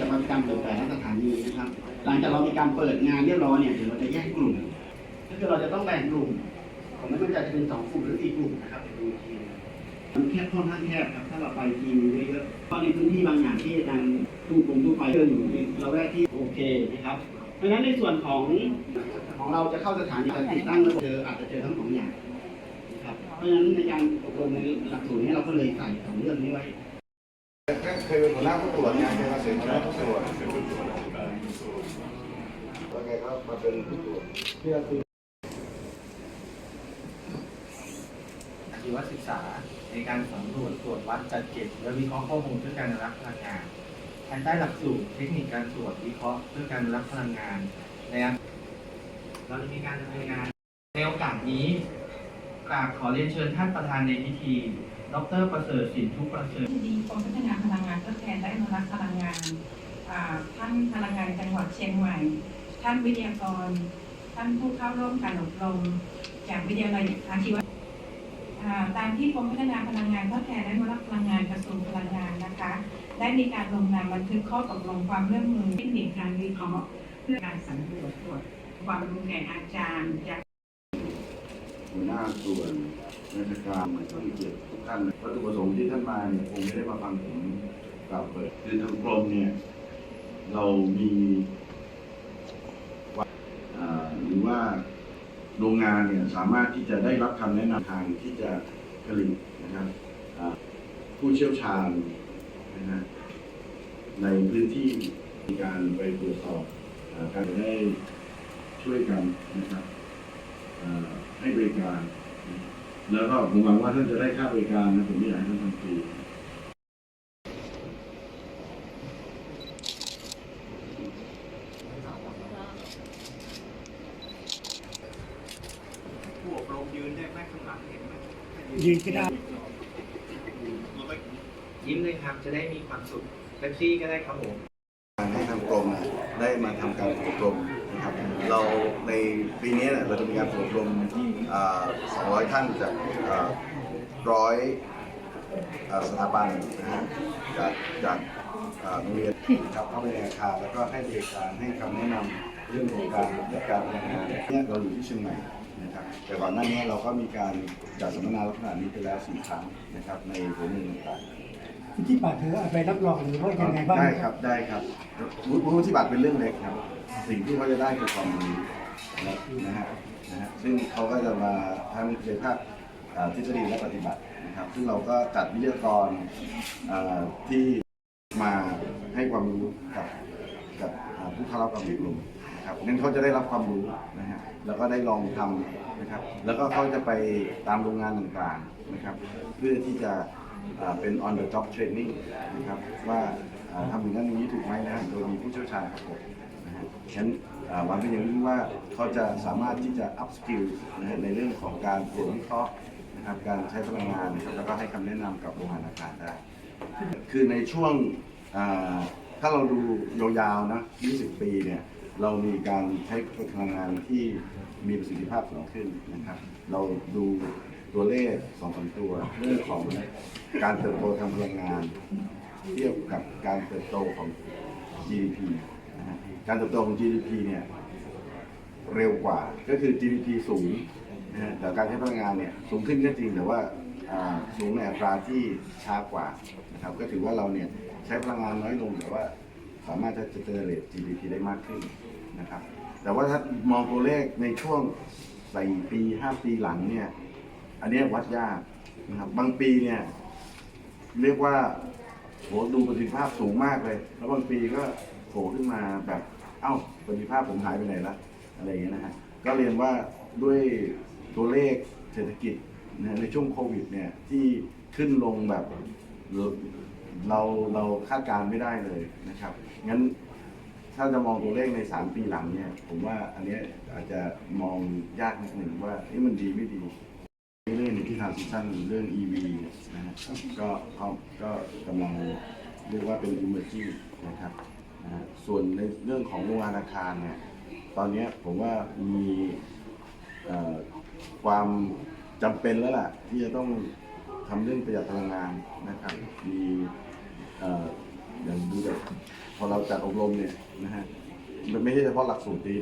จะมาการเปิดแต่ละสถานีนะครับ หลังจากเรามีการเปิดงานเรียบร้อยเนี่ยเดี๋ยวเราจะแยกกลุ่ม ก็คือเราจะต้องแบ่งกลุ่มผมไม่มั่นใจจะเป็นสองกลุ่มหรือสี่กลุ่มนะครับดูทีมันแคบค่อนข้างแคบครับ ถ้าเราไปทีมเยอะๆก็ในพื้นที่บางอย่างที่อาจารย์ตู้กรมตู้ไฟเดินอยู่เราแวกที่โอเคนะครับเพราะฉะนั้นในส่วนของของเราจะเข้าสถานีจะติดตั้งระบบเจออาจจะเจอทั้งสองอย่างนะครับเพราะฉะนั้นในการอบรมในหลักสูตรนี้เราก็เลยใส่สองเรื่องนี้ไว้ เคยเป็นหัวหน้าผู้ตรวจไงเคยมาเสร็จหัวหน้าผู้ตรวจแล้วแกก็มาเป็นผู้ตรวจเพื่อคือชีวศึกษาในการสำรวจตรวจวัดจัดเก็บ และวิเคราะห์ข้อมูลเพื่อการรักษ์พลังงานภายใต้หลักสูตรเทคนิคการตรวจวิเคราะห์เพื่อการรักษ์พลังงานในอันเราจะมีการดำเนินงานในโอกาสนี้ กราบขอเรียนเชิญท่านประธานในพิธี ดร ประเสริฐสินทุประเสริฐที่ดีกรมพัฒนาพลังงานทดแทนและอนุรักษ์พลังงานท่านพลังงานจังหวัดเชียงใหม่ ท่านวิทยากร ท่านผู้เข้าร่วมการอบรม จากวิทยาลัยอาชีวะตามที่กรมพัฒนาพลังงานทดแทนและอนุรักษ์พลังงานกระทรวงพลังงานนะคะ ได้มีการลงนามบันทึกข้อตกลงความร่วมมือเทคนิคการวิเคราะห์เพื่อการสำรวจตรวจความรู้แก่อาจารย์จาก หัวหน้าส่วนราชการมาช่วยเกียรติทุกท่านวัตถุประสงค์ที่ท่านมาเนี่ยคงไม่ได้มาฟังผมกล่าวเปิดคือทางกรมเนี่ยเรามีว่าหรือว่าโรงงานเนี่ยสามารถที่จะได้รับคำแนะนำทางที่จะผลิตนะครับผู้เชี่ยวชาญนะฮะในพื้นที่มีการไปตรวจสอบการได้ช่วยกันนะครับ ให้บริการ แล้วก็ผมหวังว่าท่านจะได้ค่าบริการนะผมไม่อยากให้ท่านทำฟรีผู้อบรมยืนได้ไหมข้างหลังเห็นไหมยืนก็ได้ ยิ้มเลยครับจะได้มีความสุขเป๊ปซี่ก็ได้ครับผม ให้ทางกรมได้มาทำการอบรมนะครับ เราในปีนี้เนี่ยเราจะมีการอบรมอ่า200 ท่านจากร้อยสถาบันนะฮะจากจากอ่าโรงเรียนครับเข้าไปในอาคารแล้วก็ให้บริการให้คำแนะนำเรื่องของการจัดการพลังงานเนี่ยเราอยู่ที่เชียงใหม่นะครับแต่ก่อนหน้านี้เราก็มีการจัดสัมมนาลักษณะนี้ไปแล้วสี่ครั้งนะครับในหัวเมืองต่างๆ ที่บัตรเธอเอาไปรับรองหรือว่ายังไงบ้างได้ครับได้ครับวุฒิวุฒิบัตรเป็นเรื่องเล็กครับ สิ่งที่เขาจะได้คือความรู้นะฮะนะฮะซึ่งเขาก็จะมาทั้งเผยภาพอ่าทฤษฎีและปฏิบัตินะครับ ซึ่งเราก็จัดวิทยากรที่มาให้ความรู้กับกับผู้เข้ารับการอบรมนะครับงั้นเขาจะได้รับความรู้นะฮะแล้วก็ได้ลองทำนะครับ แล้วก็เขาจะไปตามโรงงานต่างๆนะครับ เพื่อที่จะ เป็น on the job training นะครับว่าทำอย่างนั้นอย่างนี้ถูกไหมนะโดยมีผู้เชี่ยวชาญครับผมนะฮะฉะนั้นหวังเป็นอย่างยิ่งว่าเขาจะสามารถที่จะ up skill นะฮะในเรื่องของการตรวจวิเคราะห์นะครับการใช้พลังงานนะครับแล้วก็ให้คำแนะนำกับโรงงานอาคารได้ คือในช่วงถ้าเราดูยาวๆนะ 20 ปีเนี่ยเรามีการใช้พลังงานที่มีประสิทธิภาพสูงขึ้นนะครับ เราดู ตัวเลขสองสามตัวเรื่องของการเติบโตทางพลังงาน เทียบกับการเติบโตของ GDP นะฮะการเติบโตของ GDP เนี่ยเร็วกว่าก็คือ GDP สูงนะฮะแต่การใช้พลังงานเนี่ยสูงขึ้นก็จริงแต่ว่าอ่าสูงในอัตราที่ช้ากว่านะครับก็ถือว่าเราเนี่ยใช้พลังงานน้อยลงแต่ว่าสามารถจะเจเนเรต GDP ได้มากขึ้นนะครับแต่ว่าถ้ามองตัวเลขในช่วงสี่ปีห้าปีหลังเนี่ย อันนี้วัดยากนะครับบางปีเนี่ย เรียกว่าโหดูประสิทธิภาพสูงมากเลย แล้วบางปีก็โผล่ขึ้นมาแบบ เอ้าประสิทธิภาพผมหายไปไหนละอะไรอย่างเงี้ยนะฮะก็เรียนว่าด้วยตัวเลขเศรษฐกิจนะในช่วงโควิดเนี่ยที่ขึ้นลงแบบเราเราคาดการณ์ไม่ได้เลยนะครับงั้นถ้าจะมองตัวเลขใน 3 ปีหลังเนี่ย ผมว่าอันนี้อาจจะมองยากนิดหนึ่งว่านี่มันดีไม่ดี เรื่องที่ทางซิชั่นเรื่อง EV นะฮะก็ก็ก็กำลังเรียกว่าเป็น emerging นะครับนะฮะส่วนในเรื่องของโรงงานอาคารเนี่ยตอนนี้ผมว่ามีเอ่อความจำเป็นแล้วล่ะ ที่จะต้องทำเรื่องประหยัดพลังงานนะครับมีเอ่ออย่างอย่างดูจากพอเราจัดอบรมเนี่ยนะฮะมันไม่ใช่เฉพาะหลักสูตรนี้